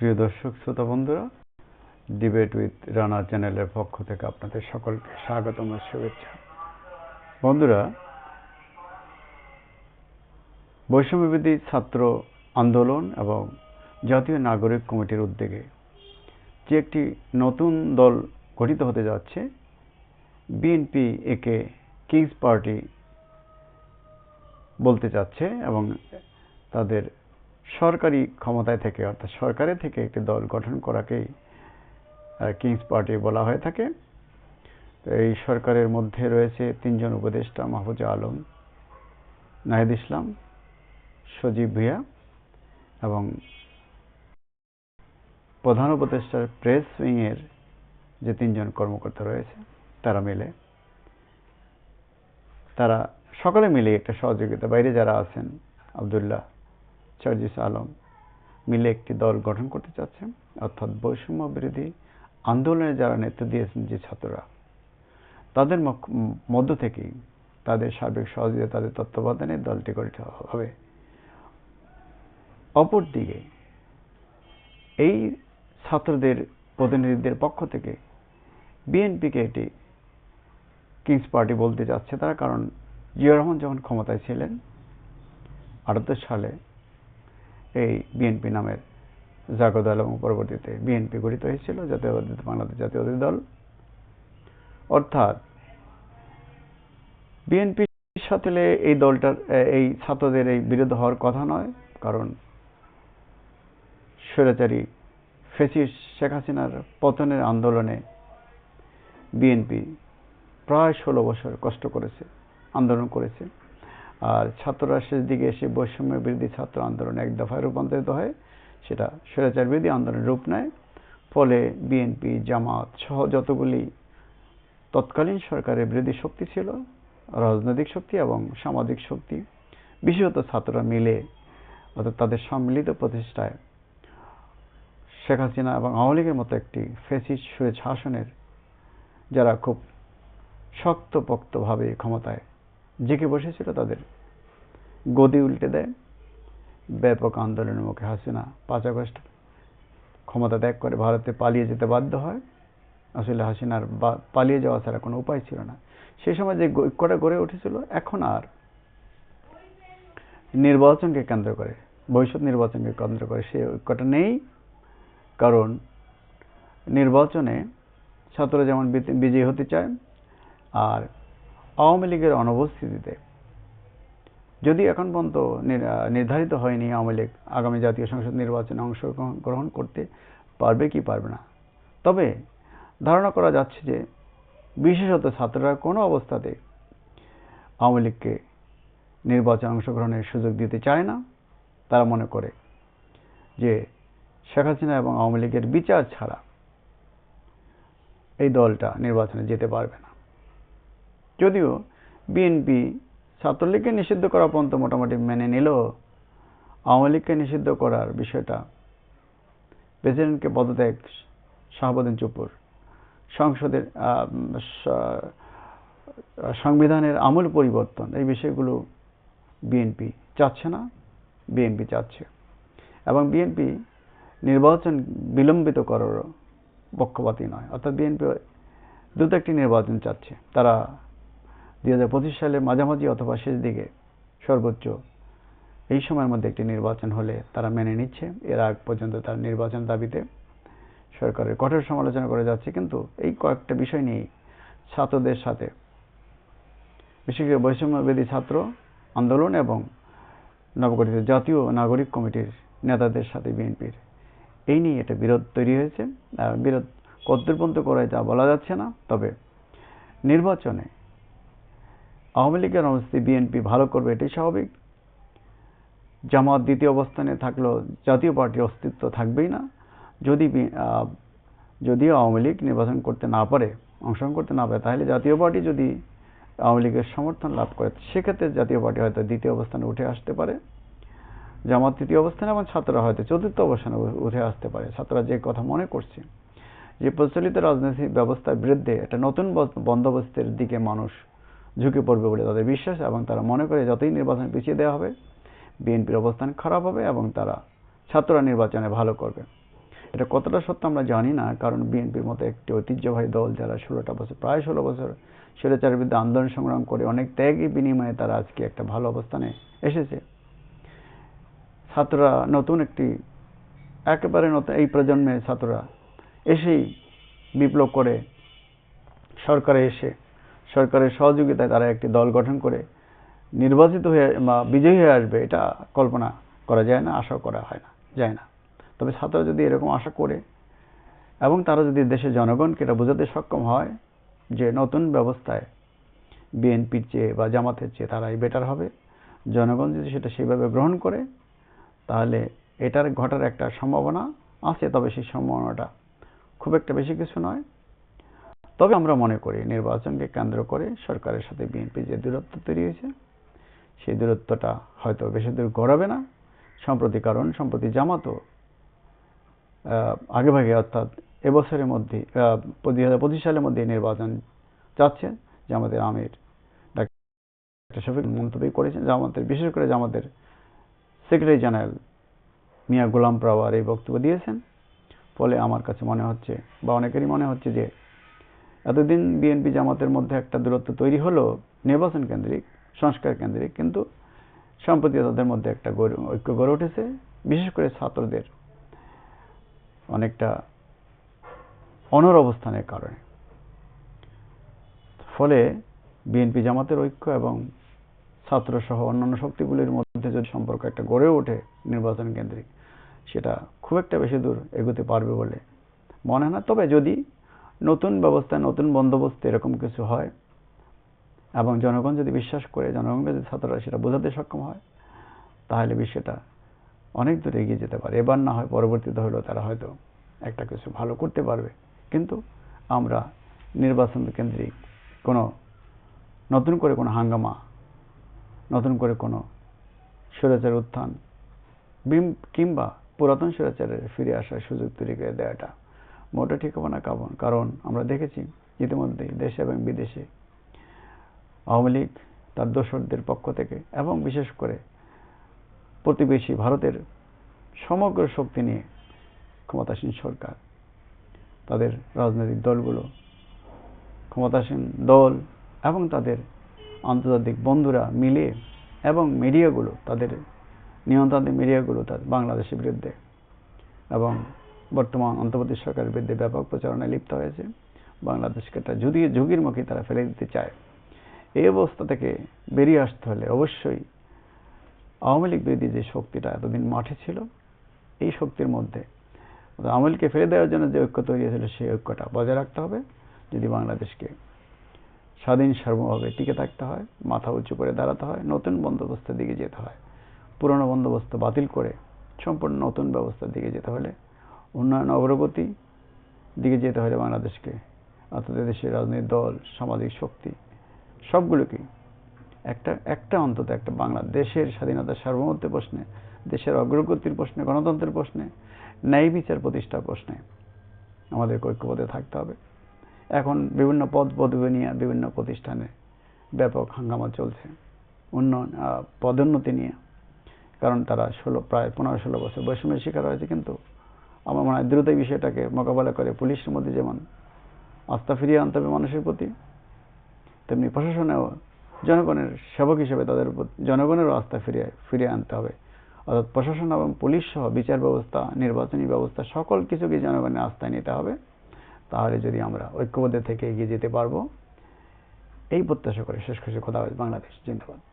প্রিয় দর্শক, শ্রোতা বন্ধুরা ডিবেট উইথ রানা চ্যানেলের পক্ষ থেকে আপনাদের সকলকে স্বাগতম ও শুভেচ্ছা। বন্ধুরা বৈষম্যবিধি ছাত্র আন্দোলন এবং জাতীয় নাগরিক কমিটির উদ্যোগে যে একটি নতুন দল গঠিত হতে যাচ্ছে বিএনপি একে কিংস পার্টি বলতে চাচ্ছে এবং তাদের সরকারি ক্ষমতায় থেকে, অর্থাৎ সরকারের থেকে একটি দল গঠন করাকেই কিংস পার্টি বলা হয়ে থাকে। তো এই সরকারের মধ্যে রয়েছে তিনজন উপদেষ্টা, মাহফুজা আলম, নাহিদ ইসলাম, সজীব ভুইয়া এবং প্রধান উপদেষ্টার প্রেস উইংয়ের যে তিনজন কর্মকর্তা রয়েছে, তারা মিলে। তারা সকলে মিলে একটা সহযোগিতা, বাইরে যারা আছেন, আবদুল্লাহ চার্জিস আলম মিলে একটি দল গঠন করতে চাচ্ছেন অর্থাৎ বৈষম্য বিরোধী আন্দোলনে যারা নেতৃত্ব দিয়েছেন যে ছাত্ররা, তাদের মধ্য থেকেই তাদের সার্বিক সহযোগিতা, তাদের তত্ত্বাবধানে দলটি গঠিত হবে। অপরদিকে, এই ছাত্রদের প্রতিনিধিদের পক্ষ থেকে বিএনপিকে এটি কিংস পার্টি বলতে যাচ্ছে তারা, কারণ জিয়া রহমান যখন ক্ষমতায় ছিলেন, আটাত্তর সালে এই বিএনপি নামের জাগো দল এবং পরবর্তীতে বিএনপি গঠিত হয়েছিল জাতীয়বাদী বাংলাদেশ জাতীয়বাদী দল। অর্থাৎ বিএনপির সাথে এই দলটার এই ছাত্রদের এই বিরোধ হওয়ার কথা নয়, কারণ স্বৈরাচারী ফেসিস শেখ হাসিনার পতনের আন্দোলনে বিএনপি প্রায় ষোলো বছর কষ্ট করেছে, আন্দোলন করেছে। আর ছাত্ররা শেষ দিকে এসে বৈষম্য বিরোধী ছাত্র আন্দোলন এক দফায় রূপান্তরিত হয়, সেটা স্বৈরাচার বিরোধী আন্দোলনের রূপ নেয়। ফলে বিএনপি, জামাত সহ যতগুলি তৎকালীন সরকারের বিরোধী শক্তি ছিল, রাজনৈতিক শক্তি এবং সামাজিক শক্তি, বিশেষত ছাত্ররা মিলে অর্থাৎ তাদের সম্মিলিত প্রতিষ্ঠায় শেখ হাসিনা এবং আওয়ামী লীগের মতো একটি ফেসিস শাসনের যারা খুব শক্তপোক্তভাবে ক্ষমতায় জেগে বসেছিল তাদের। গদি উল্টে দেয়। ব্যাপক আন্দোলনের মুখে হাসিনা পাঁচ আগস্ট ক্ষমতা ত্যাগ করে ভারতে পালিয়ে যেতে বাধ্য হয়। আসলে হাসিনার পালিয়ে যাওয়া ছাড়া কোনো উপায় ছিল না। সেই সময় যে ঐক্যটা গড়ে উঠেছিল, এখন আর নির্বাচনকে কেন্দ্র করে, ভবিষ্যৎ নির্বাচনকে কেন্দ্র করে সেই ঐক্যটা নেই। কারণ নির্বাচনে ছাত্ররা যেমন বিজয়ী হতে চায়, আর আওয়ামী লীগের অনুপস্থিতিতে। যদি এখন পর্যন্ত নির্ধারিত হয়নি আওয়ামী লীগ আগামী জাতীয় সংসদ নির্বাচনে অংশগ্রহণ করতে, পারবে কি পারবে না? তবে ধারণা করা যাচ্ছে যে বিশেষত ছাত্ররা কোনো অবস্থাতে আওয়ামী লীগকে নির্বাচনে অংশগ্রহণের সুযোগ দিতে চায় না। তারা মনে করে যে শেখ হাসিনা এবং আওয়ামী লীগের বিচার ছাড়া এই দলটা নির্বাচনে যেতে পারবে না। যদিও বিএনপি ছাত্রলীগকে নিষিদ্ধ করা পর্যন্ত মোটামুটি মেনে নিল, আওয়ামী লীগকে নিষিদ্ধ করার বিষয়টা প্রেসিডেন্টকে পদত্যাগ শাহাবুদ্দিন চুপুর সংসদের সংবিধানের আমূল পরিবর্তন এই বিষয়গুলো বিএনপি চাচ্ছে না, বিএনপি চাচ্ছে। এবং বিএনপি নির্বাচন বিলম্বিত করারও পক্ষপাতী নয়, অর্থাৎ বিএনপি দ্রুত একটি নির্বাচন চাচ্ছে, তারা দুই হাজার পঁচিশ সালের মাঝামাঝি অথবা শেষ দিকে সর্বোচ্চ, এই সময়ের মধ্যে একটি নির্বাচন হলে তারা মেনে নিচ্ছে। এর আগ পর্যন্ত তার নির্বাচন দাবিতে সরকারের কঠোর সমালোচনা করে যাচ্ছে। কিন্তু এই কয়েকটা বিষয় নিয়ে ছাত্রদের সাথে, বিশেষ করে বৈষম্যবেদী ছাত্র আন্দোলন এবং নবগঠিত জাতীয় নাগরিক কমিটির নেতাদের সাথে বিএনপির, এই নিয়ে এটা বিরোধ তৈরি হয়েছে। বিরোধ কদ্দূর পর্যন্ত করে তা বলা যাচ্ছে না। তবে নির্বাচনে আওয়ামী লীগের অবস্থিতি বিএনপি ভালো করবে, এটাই স্বাভাবিক। জামাত দ্বিতীয় অবস্থানে থাকলেও জাতীয় পার্টির অস্তিত্ব থাকবেই না। যদি যদিও আওয়ামী লীগ নির্বাচন করতে না পারে, অংশগ্রহণ করতে না পারে, তাহলে জাতীয় পার্টি যদি আওয়ামী লীগের সমর্থন লাভ করে, সেক্ষেত্রে জাতীয় পার্টি হয়তো দ্বিতীয় অবস্থানে উঠে আসতে পারে। জামাত তৃতীয় অবস্থানে এবং ছাত্ররা হয়তো চতুর্থ অবস্থানে উঠে আসতে পারে। ছাত্ররা যে কথা মনে করছে, যে প্রচলিত রাজনৈতিক ব্যবস্থার বিরুদ্ধে একটা নতুন বন্দোবস্তের দিকে মানুষ ঝুঁকে পড়বে বলে তাদের বিশ্বাস এবং তারা মনে করে যতই নির্বাচন পিছিয়ে দেওয়া হবে, বিএনপির অবস্থান খারাপ হবে এবং তারা ছাত্ররা নির্বাচনে ভালো করবে। এটা কতটা সত্য আমরা জানি না, কারণ বিএনপির মতো একটি ঐতিহ্যবাহী দল যারা ষোলোটা বছর, প্রায় ষোলো বছর স্বৈরাচারের বিরুদ্ধে আন্দোলন সংগ্রাম করে অনেক ত্যাগই বিনিময়ে তারা আজকে একটা ভালো অবস্থানে এসেছে। ছাত্ররা নতুন একটি, একেবারে নতুন, এই প্রজন্মের ছাত্ররা এসেই বিপ্লব করে সরকারে এসে সরকারের সহযোগিতায় তারা একটি দল গঠন করে নির্বাচিত হয়ে বা বিজয়ী হয়ে আসবে, এটা কল্পনা করা যায় না আশা করা হয় না, যায় না। তবে ছাত্ররা যদি এরকম আশা করে এবং তারা যদি দেশের জনগণকে এটা বোঝাতে সক্ষম হয় যে নতুন ব্যবস্থায় বিএনপির চেয়ে বা জামাতের চেয়ে তারাই বেটার হবে, জনগণ যদি সেটা সেইভাবে গ্রহণ করে, তাহলে এটার ঘটার একটা সম্ভাবনা আছে, তবে সেই সম্ভাবনাটা খুব একটা বেশি কিছু নয়। তবে আমরা মনে করি নির্বাচনকে কেন্দ্র করে সরকারের সাথে বিএনপি যে দূরত্ব তৈরি হয়েছে, সেই দূরত্বটা হয়তো বেশি দূর গড়াবে না। সম্প্রতি কারণ, সম্প্রতি জামাতও আগেভাগে অর্থাৎ এবছরের মধ্যে দুই হাজার পঁচিশ সালের মধ্যে নির্বাচন চাচ্ছেন জামাতের আমির ডাক্তার শফিক মন্তব্য করেছেন। জামাতের, বিশেষ করে জামাতের সেক্রেটারি জেনারেল মিয়া গোলাম পাওয়ার এই বক্তব্য দিয়েছেন। ফলে আমার কাছে মনে হচ্ছে বা অনেকেরই মনে হচ্ছে যে এতদিন বিএনপি জামাতের মধ্যে একটা দূরত্ব তৈরি হলো, নির্বাচন কেন্দ্রিক, সংস্কার কেন্দ্রিক, কিন্তু সম্প্রতি তাদের মধ্যে একটা ঐক্য গড়ে উঠেছে, বিশেষ করে ছাত্রদের অনেকটা অনর অবস্থানের কারণে। ফলে বিএনপি জামাতের ঐক্য এবং ছাত্রসহ অন্যান্য শক্তিগুলির মধ্যে যদি সম্পর্ক একটা গড়ে ওঠে নির্বাচন কেন্দ্রিক, সেটা খুব একটা বেশি দূর এগোতে পারবে বলে মনে হয় না। তবে যদি নতুন ব্যবস্থা, নতুন বন্দোবস্ত এরকম কিছু হয়? এবং জনগণ যদি বিশ্বাস করে জনগণকে যদি ছাত্ররা সেটা বোঝাতে সক্ষম হয়, তাহলে বিষয়টা অনেক দূর এগিয়ে যেতে পারে। এবার না হয় পরবর্তীতে হলেও তারা হয়তো একটা কিছু ভালো করতে পারবে। কিন্তু আমরা নির্বাচন কেন্দ্রিক কোনো নতুন করে কোনো হাঙ্গামা, নতুন করে কোনো স্বৈরাচার উত্থান কিংবা পুরাতন স্বৈরাচারের ফিরে আসার সুযোগ তৈরি করে দেওয়াটা মোটা ঠিক হবে না কারণ কারণ আমরা দেখেছি ইতিমধ্যেই দেশে এবং বিদেশে আওয়ামী লীগ, তার দোসরদের পক্ষ থেকে এবং বিশেষ করে প্রতিবেশী ভারতের সমগ্র শক্তি নিয়ে ক্ষমতাসীন সরকার, তাদের রাজনৈতিক দলগুলো, ক্ষমতাসীন দল এবং তাদের আন্তর্জাতিক বন্ধুরা মিলে এবং মিডিয়াগুলো, তাদের নিয়ন্ত্রণাধীন মিডিয়াগুলো তার বাংলাদেশের বিরুদ্ধে এবং বর্তমান অন্তর্বর্তী সরকারের বিরুদ্ধে ব্যাপক প্রচারণায় লিপ্ত হয়েছে। বাংলাদেশকে একটা ঝুঁকি ঝুঁকির মুখে তারা ফেলে দিতে চায়। এই অবস্থা থেকে বেরিয়ে আসতে হলে অবশ্যই আওয়ামী লীগ বিরোধী যে শক্তিটা এতদিন মাঠে ছিল, এই শক্তির মধ্যে আওয়ামী লীগকে ফেলে দেওয়ার জন্য যে ঐক্য তৈরি হয়েছিল, সেই ঐক্যটা বজায় রাখতে হবে। যদি বাংলাদেশকে স্বাধীন সার্বভাবে টিকে থাকতে হয়, মাথা উঁচু করে দাঁড়াতে হয়, নতুন বন্দোবস্তের দিকে যেতে হয়, পুরনো বন্দোবস্ত বাতিল করে সম্পূর্ণ নতুন ব্যবস্থার দিকে যেতে হলে উন্নয়ন অগ্রগতি, দিকে যেতে হলে বাংলাদেশকে, অর্থাৎ দেশের রাজনৈতিক দল, সামাজিক শক্তি, সবগুলোকে একটা একটা অন্তত একটা বাংলা দেশের স্বাধীনতার সার্বভৌমত্ব প্রশ্নে, দেশের অগ্রগতির প্রশ্নে, গণতন্ত্রের প্রশ্নে, ন্যায় বিচার প্রতিষ্ঠার প্রশ্নে আমাদের ঐক্যবদ্ধে থাকতে হবে। এখন বিভিন্ন পদ পদবি নিয়ে বিভিন্ন প্রতিষ্ঠানে ব্যাপক হাঙ্গামা চলছে। উন্নয়ন পদোন্নতি নিয়ে, কারণ তারা ষোলো, প্রায় পনেরো, ষোলো বছর বৈষম্যের শিকার হয়েছে কিন্তু আমার মনে হয় দ্রুত এই বিষয়টাকে মোকাবেলা করে পুলিশের মধ্যে যেমন আস্থা ফিরিয়ে আনতে হবে মানুষের প্রতি, তেমনি প্রশাসনেও জনগণের সেবক হিসেবে তাদের জনগণেরও আস্থা ফিরিয়ে ফিরিয়ে আনতে হবে। অর্থাৎ প্রশাসন এবং পুলিশ সহ বিচার ব্যবস্থা, নির্বাচনী ব্যবস্থা সকল কিছুকে জনগণের আস্থায় নিতে হবে। তাহলে যদি আমরা ঐক্যবদ্ধ থেকে এগিয়ে যেতে পারব, এই প্রত্যাশা করে শেষ খুশি খোদা বাংলাদেশ, জিন্দাবাদ।